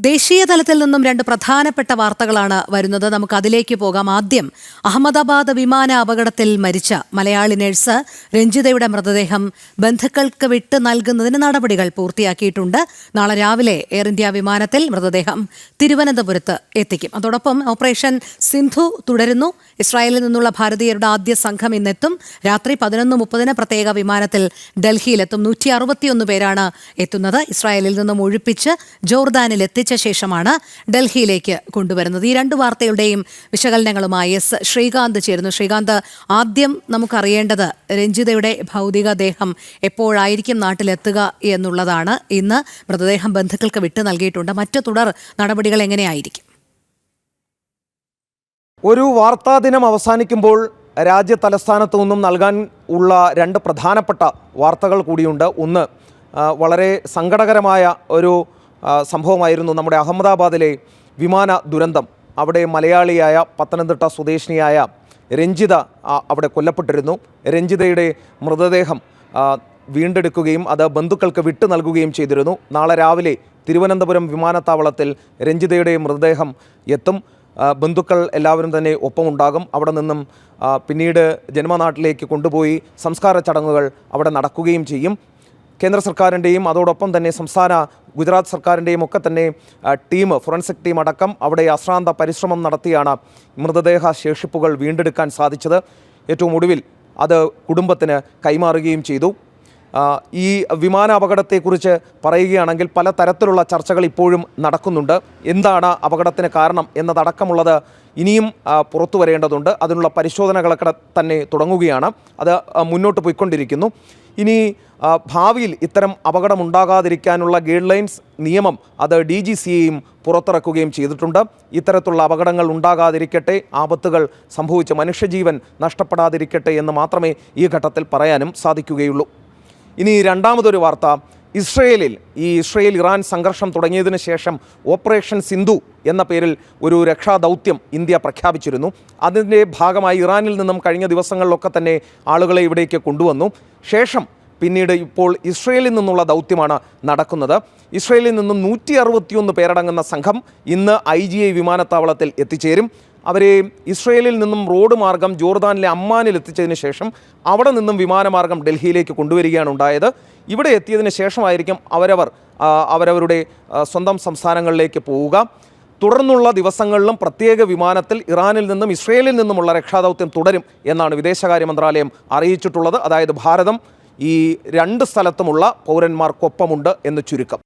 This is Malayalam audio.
ദേശീയ തലത്തിൽ നിന്നും രണ്ട് പ്രധാനപ്പെട്ട വാർത്തകളാണ് വരുന്നത്. നമുക്ക് അതിലേക്ക് പോകാം. ആദ്യം അഹമ്മദാബാദ് വിമാന അപകടത്തിൽ മരിച്ച മലയാളി നഴ്സ് രഞ്ജിതയുടെ മൃതദേഹം ബന്ധുക്കൾക്ക് വിട്ട് നൽകുന്നതിന് നടപടികൾ പൂർത്തിയാക്കിയിട്ടുണ്ട്. നാളെ രാവിലെ എയർ ഇന്ത്യ വിമാനത്തിൽ മൃതദേഹം തിരുവനന്തപുരത്ത് എത്തിക്കും. അതോടൊപ്പം ഓപ്പറേഷൻ സിന്ധു തുടരുന്നു. ഇസ്രായേലിൽ നിന്നുള്ള ഭാരതീയരുടെ ആദ്യ സംഘം ഇന്നെത്തും. രാത്രി പതിനൊന്ന് മുപ്പതിന് പ്രത്യേക വിമാനത്തിൽ ഡൽഹിയിലെത്തും. നൂറ്റി അറുപത്തിയൊന്ന് പേരാണ് എത്തുന്നത്. ഇസ്രായേലിൽ നിന്നും ഒഴിപ്പിച്ച് ജോർദാനിൽ എത്തിച്ച ശേഷമാണ് ഡൽഹിയിലേക്ക് കൊണ്ടുവരുന്നത്. ഈ രണ്ട് വാർത്തയുടെയും വിശകലനങ്ങളുമായി എസ് ശ്രീകാന്ത് ചേരുന്നു. ശ്രീകാന്ത് ആദ്യം നമുക്കറിയേണ്ടത് രഞ്ജിതയുടെ ഭൗതികദേഹം എപ്പോഴായിരിക്കും നാട്ടിലെത്തുക എന്നുള്ളതാണ്. ഇന്ന് മൃതദേഹം ബന്ധുക്കൾക്ക് വിട്ടു നൽകിയിട്ടുണ്ട്. മറ്റു തുടർ നടപടികൾ എങ്ങനെയായിരിക്കും? ഒരു വാർത്താ ദിനം അവസാനിക്കുമ്പോൾ രാജ്യ തലസ്ഥാനത്തു നിന്നും നൽകാൻ ഉള്ള രണ്ട് പ്രധാനപ്പെട്ട വാർത്തകൾ കൂടിയുണ്ട്. ഒന്ന് വളരെ സങ്കടകരമായ ഒരു സംഭവമായിരുന്നു നമ്മുടെ അഹമ്മദാബാദിലെ വിമാന ദുരന്തം. അവിടെ മലയാളിയായ പത്തനംതിട്ട സ്വദേശിനിയായ രഞ്ജിത അവിടെ കൊല്ലപ്പെട്ടിരുന്നു. രഞ്ജിതയുടെ മൃതദേഹം വീണ്ടെടുക്കുകയും അത് ബന്ധുക്കൾക്ക് വിട്ടു നൽകുകയും ചെയ്തിരുന്നു. നാളെ രാവിലെ തിരുവനന്തപുരം വിമാനത്താവളത്തിൽ രഞ്ജിതയുടെ മൃതദേഹം എത്തും. ബന്ധുക്കൾ എല്ലാവരും തന്നെ ഒപ്പമുണ്ടാകും. അവിടെ നിന്നും പിന്നീട് ജന്മനാട്ടിലേക്ക് കൊണ്ടുപോയി സംസ്കാര ചടങ്ങുകൾ അവിടെ നടക്കുകയും ചെയ്യും. കേന്ദ്ര സർക്കാരിന്റെയും അതോടൊപ്പം തന്നെ സംസ്ഥാന ഗുജറാത്ത് സർക്കാരിന്റെയും ഒക്കെ തന്നെ ടീം ഫോറൻസിക് ടീം അടക്കം അവിടെ അശ്രാന്ത പരിശ്രമം നടത്തിയാണ് മൃതദേഹ ശേഷിപ്പുകൾ വീണ്ടെടുക്കാൻ സാധിച്ചത്. ഏറ്റവും ഒടുവിൽ അത് കുടുംബത്തിന് കൈമാറുകയും ചെയ്തു. ഈ വിമാന അപകടത്തെക്കുറിച്ച് പറയുകയാണെങ്കിൽ പല തരത്തിലുള്ള ചർച്ചകൾ ഇപ്പോഴും നടക്കുന്നുണ്ട്. എന്താണ് അപകടത്തിന് കാരണം എന്നതടക്കമുള്ളത് ഇനിയും പുറത്തു വരേണ്ടതുണ്ട്. അതിനുള്ള പരിശോധനകളൊക്കെ തന്നെ തുടങ്ങുകയാണ്. അത് മുന്നോട്ട് പോയിക്കൊണ്ടിരിക്കുന്നു. ഇനി ഭാവിയിൽ ഇത്തരം അപകടം ഉണ്ടാകാതിരിക്കാനുള്ള ഗൈഡ് ലൈൻസ് നിയമം അത് ഡി ജി സിയെയും പുറത്തിറക്കുകയും ചെയ്തിട്ടുണ്ട്. ഇത്തരത്തിലുള്ള അപകടങ്ങൾ ഉണ്ടാകാതിരിക്കട്ടെ ആപത്തുകൾ സംഭവിച്ച് മനുഷ്യജീവൻ നഷ്ടപ്പെടാതിരിക്കട്ടെ എന്ന് മാത്രമേ ഈ ഘട്ടത്തിൽ പറയാനും സാധിക്കുകയുള്ളൂ. ഇനി രണ്ടാമതൊരു വാർത്ത. ഇസ്രയേലിൽ ഈ ഇസ്രയേൽ ഇറാൻ സംഘർഷം തുടങ്ങിയതിനു ശേഷം ഓപ്പറേഷൻ സിന്ധു എന്ന പേരിൽ ഒരു രക്ഷാദൗത്യം ഇന്ത്യ പ്രഖ്യാപിച്ചിരുന്നു. അതിന്റെ ഭാഗമായി ഇറാനിൽ നിന്നും കഴിഞ്ഞ ദിവസങ്ങളിലൊക്കെ തന്നെ ആളുകളെ ഇവിടേക്ക് കൊണ്ടുവന്നു. ശേഷം പിന്നീട് ഇപ്പോൾ ഇസ്രയേലിൽ നിന്നുള്ള ദൗത്യമാണ് നടക്കുന്നത്. ഇസ്രയേലിൽ നിന്നും നൂറ്റി അറുപത്തിയൊന്ന് പേരടങ്ങുന്ന സംഘം ഇന്ന് ഐ ജി ഐ വിമാനത്താവളത്തിൽ എത്തിച്ചേരും. അവരെ ഇസ്രയേലിൽ നിന്നും റോഡ് മാർഗം ജോർദാനിലെ അമ്മാനിൽ എത്തിച്ചതിന് ശേഷം അവിടെ നിന്നും വിമാനമാർഗം ഡൽഹിയിലേക്ക് കൊണ്ടുവരികയാണ് ഉണ്ടായത്. ഇവിടെ എത്തിയതിന് ശേഷമായിരിക്കും അവരവർ അവരവരുടെ സ്വന്തം സംസ്ഥാനങ്ങളിലേക്ക് പോവുക. തുടർന്നുള്ള ദിവസങ്ങളിലും പ്രത്യേക വിമാനത്തിൽ ഇറാനിൽ നിന്നും ഇസ്രയേലിൽ നിന്നുമുള്ള രക്ഷാദൗത്യം തുടരും എന്നാണ് വിദേശകാര്യ മന്ത്രാലയം അറിയിച്ചിട്ടുള്ളത്. അതായത് ഭാരതം ഈ രണ്ട് സ്ഥലത്തുമുള്ള പൗരന്മാർക്കൊപ്പമുണ്ട് എന്ന് ചുരുക്കം.